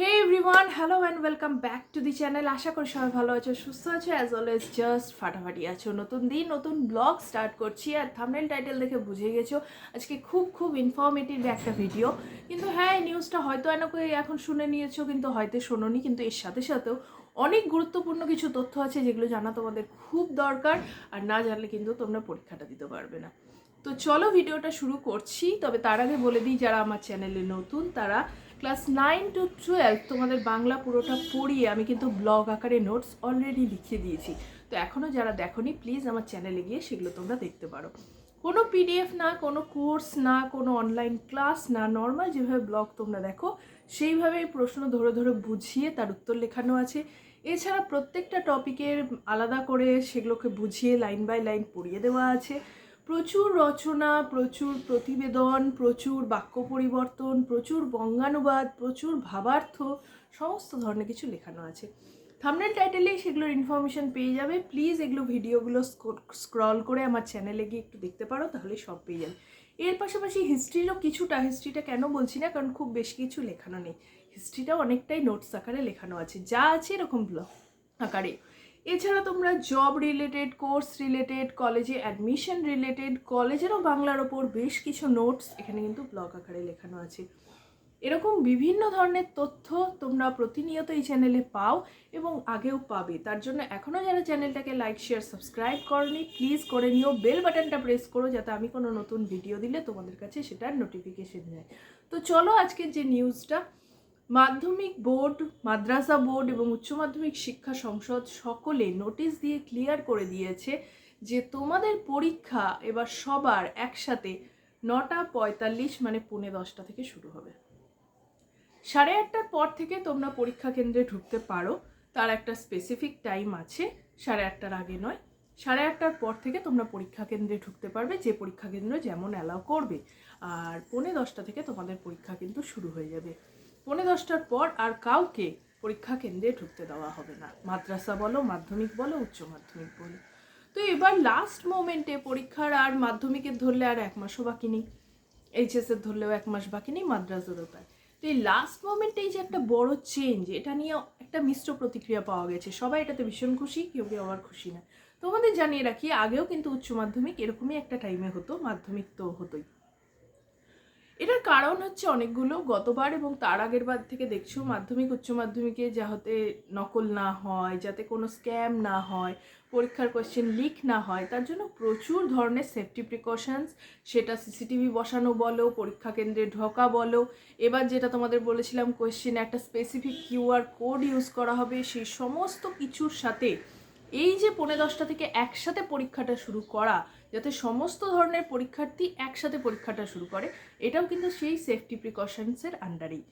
Hey everyone hello and welcome back to the channel আশা করি সবাই ভালো আছো, সুস্থ আছো অ্যাজ অলওয়েজ জাস্ট ফাটাফাটি আছো। নতুন দিন, নতুন ব্লগ স্টার্ট করছি আর থামনেল টাইটেল দেখে বুঝে গেছো, আজকে খুব খুব ইনফর্মেটিভ একটা ভিডিও কিন্তু হ্যাঁ এই নিউজটা হয়তো এনাকে এখন শুনে নিয়েছো, কিন্তু হয়তো শোনোনি, কিন্তু এর সাথে সাথেও অনেক গুরুত্বপূর্ণ কিছু তথ্য আছে যেগুলো জানা তোমাদের খুব দরকার, আর না জানলে কিন্তু তোমরা পরীক্ষাটা দিতে পারবে না। তো চলো ভিডিওটা শুরু করছি, তবে তার আগে বলে দিই, যারা আমার চ্যানেলে নতুন, তারা ক্লাস নাইন টু টুয়েলভ তোমাদের বাংলা পুরোটা পড়িয়ে আমি কিন্তু ব্লগ আকারে নোটস অলরেডি লিখে দিয়েছি। তো এখনও যারা দেখোনি প্লিজ আমার চ্যানেলে গিয়ে সেগুলো তোমরা দেখতে পারো। কোনো পিডিএফ না, কোনো কোর্স না, কোনো অনলাইন ক্লাস না নর্মাল যেভাবে ব্লগ তোমরা দেখো সেইভাবে প্রশ্ন ধরে ধরে বুঝিয়ে তার উত্তর লেখানো আছে। এছাড়া প্রত্যেকটা টপিকের আলাদা করে সেগুলোকে বুঝিয়ে লাইন বাই লাইন পড়িয়ে দেওয়া আছে। প্রচুর রচনা, প্রচুর প্রতিবেদন, প্রচুর বাক্য পরিবর্তন, প্রচুর বঙ্গানুবাদ, প্রচুর ভাবার্থ, সমস্ত ধরনের কিছু লেখানো আছে। থামনেল টাইটেলেই সেগুলোর ইনফরমেশন পেয়ে যাবে। প্লিজ এগুলো ভিডিওগুলো স্ক্রল করে আমার চ্যানেলে গিয়ে একটু দেখতে পারো তাহলে সব পেয়ে যাবে। এর পাশাপাশি হিস্ট্রিরও কিছুটা হিস্ট্রিটা কেন বলছি না, কারণ খুব বেশি কিছু লেখানো নেই। হিস্ট্রিটা অনেকটাই নোটস আকারে লেখানো আছে। যা আছে এরকম ব্লগ আকারে। এছাড়া তোমরা জব রিলেটেড কোর্স রিলেটেড কলেজে অ্যাডমিশন রিলেটেড কলেজেরও বাংলার ওপর বেশ কিছু নোটস এখানে কিন্তু ব্লগ আকারে লেখানো আছে। এরকম বিভিন্ন ধরনের তথ্য তোমরা প্রতিনিয়ত এই চ্যানেলে পাও এবং আগেও পাবে। তার জন্য এখনও যারা চ্যানেলটাকে লাইক শেয়ার সাবস্ক্রাইব করনি প্লিজ করে নিও। বেল বাটনটা প্রেস করো যাতে আমি কোনো নতুন ভিডিও দিলে তোমাদের কাছে সেটার নোটিফিকেশন যায়। তো চলো আজকের যে নিউজটা মাধ্যমিক বোর্ড, মাদ্রাসা বোর্ড এবং উচ্চ মাধ্যমিক শিক্ষা সংসদ সকলে নোটিশ দিয়ে ক্লিয়ার করে দিয়েছে যে তোমাদের পরীক্ষা এবার সবার একসাথে নটা পঁয়তাল্লিশ মানে পৌনে দশটা থেকে শুরু হবে। সাড়ে আটটার পর থেকে তোমরা পরীক্ষা কেন্দ্রে ঢুকতে পারো। তার একটা স্পেসিফিক টাইম আছে, সাড়ে আটটার আগে নয়। সাড়ে আটটার পর থেকে তোমরা পরীক্ষা কেন্দ্রে ঢুকতে পারবে, যে পরীক্ষা কেন্দ্র যেমন অ্যালাউ করবে। আর পৌনে দশটা থেকে তোমাদের পরীক্ষা কিন্তু শুরু হয়ে যাবে। পৌনে দশটার পর আর কাউকে পরীক্ষা কেন্দ্রে ঢুকতে দেওয়া হবে না। মাদ্রাসা বলো, মাধ্যমিক বলো, উচ্চ মাধ্যমিক বলো। তো এবার লাস্ট মোমেন্টে পরীক্ষার আর মাধ্যমিকের ধরলে আর এক মাসও বাকি নেই। এইচএসের ধরলেও এক মাস বাকি নেই মাদ্রাসারও তাই। তো এই লাস্ট মোমেন্টে এই যে একটা বড় চেঞ্জ এটা নিয়ে একটা মিশ্র প্রতিক্রিয়া পাওয়া গেছে। সবাই এটাতে ভীষণ খুশি, কেউ কেউ আবার খুশি না। তোমাদের জানিয়ে রাখি, আগেও কিন্তু উচ্চ মাধ্যমিক এরকমই একটা টাইমে হতো, মাধ্যমিক তো হতোই। কারণ হচ্ছে অনেকগুলো, গতবার এবং তার আগের বার থেকে দেখছ মাধ্যমিক, উচ্চ মাধ্যমিকে যাতে নকল না হয়, যাতে কোনো স্ক্যাম না হয়, পরীক্ষার কোয়েশ্চেন লিক না হয়, তার জন্য প্রচুর ধরনের সেফটি প্রিকশনস সেটা সিসিটিভি বসানো বলো, পরীক্ষা কেন্দ্রে ঢোকা বলো, এবার যেটা তোমাদের বলেছিলাম কোয়েশ্চেনে একটা স্পেসিফিক কিউআর কোড ইউজ করা হবে, সেই সমস্ত কিছুর সাথে এই যে পৌনে দশটা থেকে একসাথে পরীক্ষাটা শুরু করা যাতে সমস্ত ধরনের পরীক্ষার্থী একসাথে পরীক্ষাটা শুরু করে, এটাও কিন্তু সেই সেফটি প্রিকশনসের আন্ডারেই।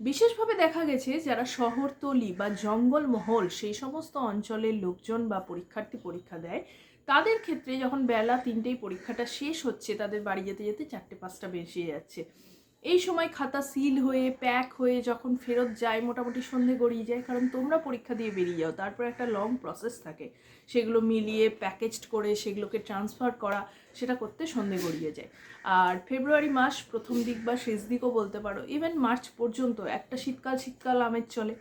বিশেষভাবে দেখা গেছে যারা শহরতলি বা জঙ্গলমহল, সেই সমস্ত অঞ্চলের লোকজন বা পরীক্ষার্থী পরীক্ষা দেয়, তাদের ক্ষেত্রে যখন বেলা তিনটেই পরীক্ষাটা শেষ হচ্ছে, তাদের বাড়ি যেতে যেতে চারটে পাঁচটা বেশিয়ে যাচ্ছে। এই সময় খাতা সিল হয়ে প্যাক হয়ে যখন ফেরত যায়, মোটামুটি সন্ধে গড়িয়ে যায়, কারণ তোমরা পরীক্ষা দিয়ে বেরিয়ে যাও। তারপর একটা লং প্রসেস থাকে। সেগুলো মিলিয়ে প্যাকেজড করে, সেগুলোকে ট্রান্সফার করা, সেটা করতে সন্ধে গড়িয়ে যায়। আর ফেব্রুয়ারি মাস প্রথম দিক বা শেষ দিকও বলতে পারো। ইভেন মার্চ পর্যন্ত একটা শীতকাল শীতকাল আমের চলে।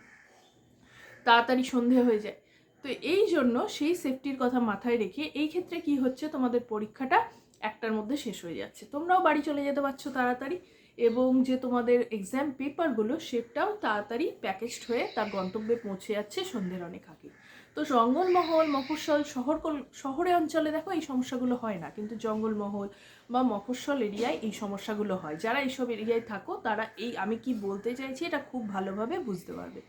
তাড়াতাড়ি সন্ধে হয়ে যায়। তো এই জন্য সেই সেফটির কথা মাথায় রেখে এই ক্ষেত্রে কি হচ্ছে? তোমাদের পরীক্ষাটা একটার মধ্যে শেষ হয়ে যাচ্ছে। তোমরাও বাড়ি চলে যেতে পারছ তাড়াতাড়ি এবং যে তোমাদের এক্সাম পেপারগুলো সেটাও তাড়াতাড়ি প্যাকেজড হয়ে তার গন্তব্যে পৌঁছে যাচ্ছে সন্ধ্যের অনেক আগে। তো জঙ্গলমহল, মফস্বল, শহর শহরে অঞ্চলে দেখো এই সমস্যাগুলো হয় না। কিন্তু জঙ্গলমহল বা মফস্বল এরিয়ায় এই সমস্যাগুলো হয়। যারা এইসব এরিয়ায় থাকো, তারা এই আমি কি বলতে চাইছি এটা খুব ভালোভাবে বুঝতে পারবে।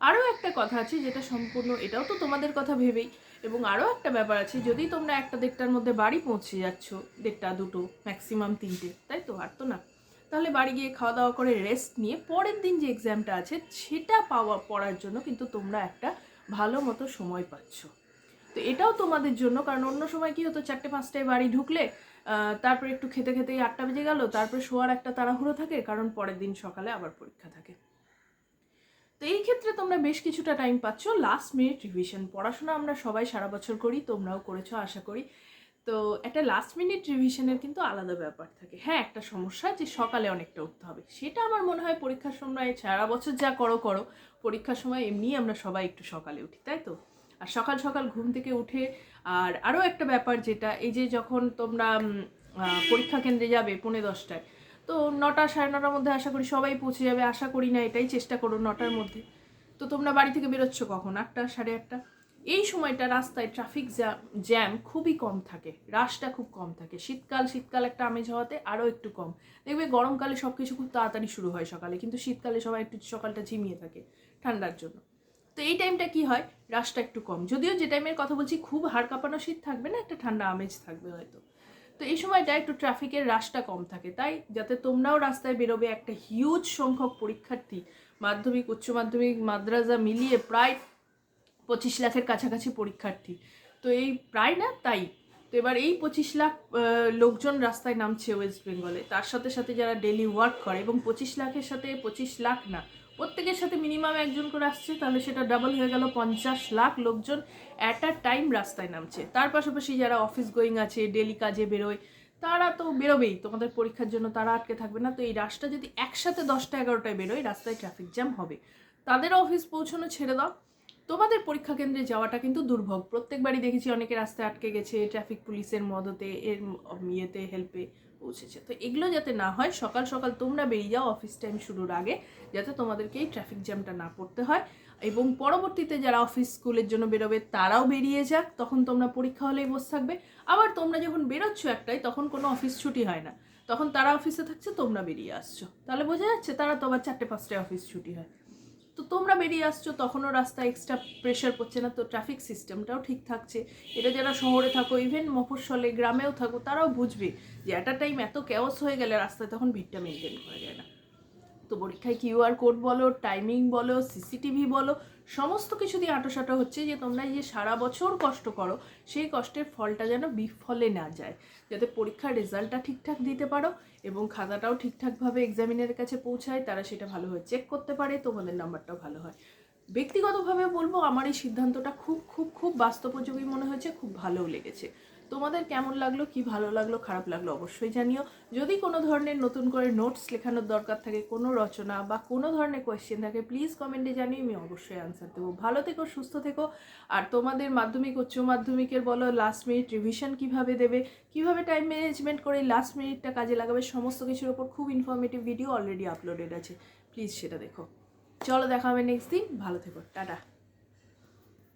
আরও একটা কথা আছে যেটা সম্পূর্ণ, এটাও তো তোমাদের কথা ভেবেই এবং আরও একটা ব্যাপার আছে, যদি তোমরা একটা দেড়টার মধ্যে বাড়ি পৌঁছে যাচ্ছ, দেড়টা, দুটো ম্যাক্সিমাম তিনটে, তাই তো? আর তো না। তাহলে বাড়ি গিয়ে খাওয়া দাওয়া করে রেস্ট নিয়ে পরের দিন যে এক্সামটা আছে, সেটা পাওয়া, পড়ার জন্য কিন্তু তোমরা একটা ভালো মতো সময় পাচ্ছ। তো এটাও তোমাদের জন্য, কারণ অন্য সময় কি হতো, চারটে, পাঁচটায় বাড়ি ঢুকলে তারপরে একটু খেতে, খেতেই আটটা বেজে গেল, তারপরে শোয়ার একটা তাড়াহুড়ো থাকে, কারণ পরের দিন সকালে আবার পরীক্ষা থাকে। তো এই ক্ষেত্রে তোমরা বেশ কিছুটা টাইম পাচ্ছ। লাস্ট মিনিট রিভিশন পড়াশোনা আমরা সবাই সারা বছর করি, তোমরাও করেছ, আশা করি। তো একটা লাস্ট মিনিট রিভিশনের কিন্তু আলাদা ব্যাপার থাকে। হ্যাঁ একটা সমস্যা যে সকালে অনেকটা উঠতে হবে। সেটা আমার মনে হয় পরীক্ষার সময়, সারা বছর যা করো করো। পরীক্ষার সময় এমনি আমরা সবাই একটু সকালে উঠি, তাই তো? আর সকাল সকাল ঘুম থেকে উঠে, আর আরও একটা ব্যাপার যেটা, এই যে যখন তোমরা পরীক্ষা কেন্দ্রে যাবে পৌনে দশটায় তো নটা সাড়ে নটার মধ্যে আশা করি সবাই পৌঁছে যাবে। আশা করি না এটাই, চেষ্টা করো নটার মধ্যে। তো তোমরা বাড়ি থেকে বেরোচ্ছ কখন? আটটা, সাড়ে আটটা? এই সময়টা রাস্তায় ট্রাফিক জ্যাম খুবই কম থাকে। রাশটা খুব কম থাকে। শীতকাল শীতকাল একটা আমেজ হওয়াতে আরও একটু কম। দেখবে গরমকালে সব কিছু খুব তাড়াতাড়ি শুরু হয় সকালে, কিন্তু শীতকালে সবাই একটু সকালটা ঝিমিয়ে থাকে ঠান্ডার জন্য। তো এই টাইমটা কি হয়? রাশটা একটু কম। যদিও যে টাইমের কথা বলছি, খুব হাড় কাঁপানো শীত থাকবে না, একটা ঠান্ডা আমেজ থাকবে হয়তো। তো এই সময়টা একটু ট্রাফিকের রাশটা কম থাকে। তাই যাতে তোমরাও রাস্তায় বেরোবে, একটা হিউজ সংখ্যক পরীক্ষার্থী, মাধ্যমিক, উচ্চ মাধ্যমিক মাদ্রাসা মিলিয়ে প্রায় পঁচিশ লাখের কাছাকাছি পরীক্ষার্থী। তো এই প্রায় না, তাই। তো এবার এই পঁচিশ লাখ লোকজন রাস্তায় নামছে ওয়েস্ট বেঙ্গলে তার সাথে সাথে যারা ডেলি ওয়ার্ক করে, এবং পঁচিশ লাখের সাথে পঁচিশ লাখ না প্রত্যেকের সাথে মিনিমাম একজন করে আসছে, তাহলে সেটা ডাবল হয়ে গেল পঞ্চাশ লাখ লোকজন অ্যাট আ টাইম রাস্তায় নামছে। তার পাশাপাশি যারা অফিস গোয়িং আছে ডেলি কাজে বেরোয়, তারা তো বেরোবেই। তোমাদের পরীক্ষার জন্য তারা আটকে থাকবে না। তো এই রাস্তা যদি একসাথে দশটা, এগারোটায় বেরোয়, রাস্তায় ট্রাফিক জ্যাম হবে। তাদের অফিস পৌঁছানো ছেড়ে দাও। তোমাদের পরীক্ষা কেন্দ্রে যাওয়াটা কিন্তু দুর্ভোগ। প্রত্যেকবারই দেখেছি অনেকে রাস্তায় আটকে গেছে ট্রাফিক পুলিশের মদতে, এর ইয়েতে হেল্পে পৌঁছেছে। তো এগুলো যাতে না হয়, সকাল সকাল তোমরা বেরিয়ে যাও অফিস টাইম শুরুর আগে, যাতে তোমাদেরকে এই ট্রাফিক জ্যামটা না পড়তে হয়। এবং পরবর্তীতে যারা অফিস স্কুলের জন্য বেরোবে, তারাও বেরিয়ে যাক, তখন তোমরা পরীক্ষা হলেই বসে থাকবে। আবার তোমরা যখন বেরোচ্ছ একটাই, তখন কোনো অফিস ছুটি হয় না। তখন তারা অফিসে থাকছে, তোমরা বেরিয়ে আসছো। তাহলে বোঝা যাচ্ছে, তারা তো আবার চারটে, পাঁচটায় অফিস ছুটি হয়। তো তোমরা বেরিয়ে আসছো, তখনও রাস্তায় এক্সট্রা প্রেশার পড়ছে না, তো ট্রাফিক সিস্টেমটাও ঠিক থাকছে। এটা যারা শহরে থাকো ইভেন মফস্বলে, গ্রামেও থাকো, তারাও বুঝবে যে আ টাইম এত ক্যাওস হয়ে গেলে রাস্তায় তখন ভিড়টা মেনটেন করা যায় না। তো পরীক্ষায় কিউআর কোড বলো টাইমিং বলো সিসিটিভি বলো সমস্ত কিছু দিয়ে আঁটোসাঁটো হচ্ছে যে তোমরা যে সারা বছর কষ্ট করো, সেই কষ্টের ফলটা যেন বিফলে না যায়। যাতে পরীক্ষার রেজাল্টটা ঠিকঠাক দিতে পারো এবং খাতাটাও ঠিকঠাকভাবে এক্সামিনের কাছে পৌঁছায়, তারা সেটা ভালোভাবে চেক করতে পারে, তোমাদের নাম্বারটাও ভালো হয়। ব্যক্তিগতভাবে বলব, আমার এই সিদ্ধান্তটা খুব খুব খুব বাস্তবোপযোগী মনে হয়েছে, খুব ভালোও লেগেছে। তোমাদের কেমন লাগল, কি ভালো লাগল, খারাপ লাগল অবশ্যই জানিও। যদি কোনো ধরনের নতুন করে নোটস লেখানোর দরকার থাকে, কোনো রচনা বা কোনো ধরনের কোয়েশ্চেন থাকে প্লিজ কমেন্টে জানিয়ে আমি অবশ্যই আনসার দেবো। ভালো থেকো, সুস্থ থেকো। আর তোমাদের মাধ্যমিক, উচ্চ মাধ্যমিকের বলো লাস্ট মিনিট রিভিশন কীভাবে দেবে, কীভাবে টাইম ম্যানেজমেন্ট করে লাস্ট মিনিটটা কাজে লাগাবে, সমস্ত কিছুর ওপর খুব ইনফরমেটিভ ভিডিও অলরেডি আপলোডেড আছে। প্লিজ সেটা দেখো। চলো দেখা হবে নেক্সট দিন। ভালো থেকো। টাটা।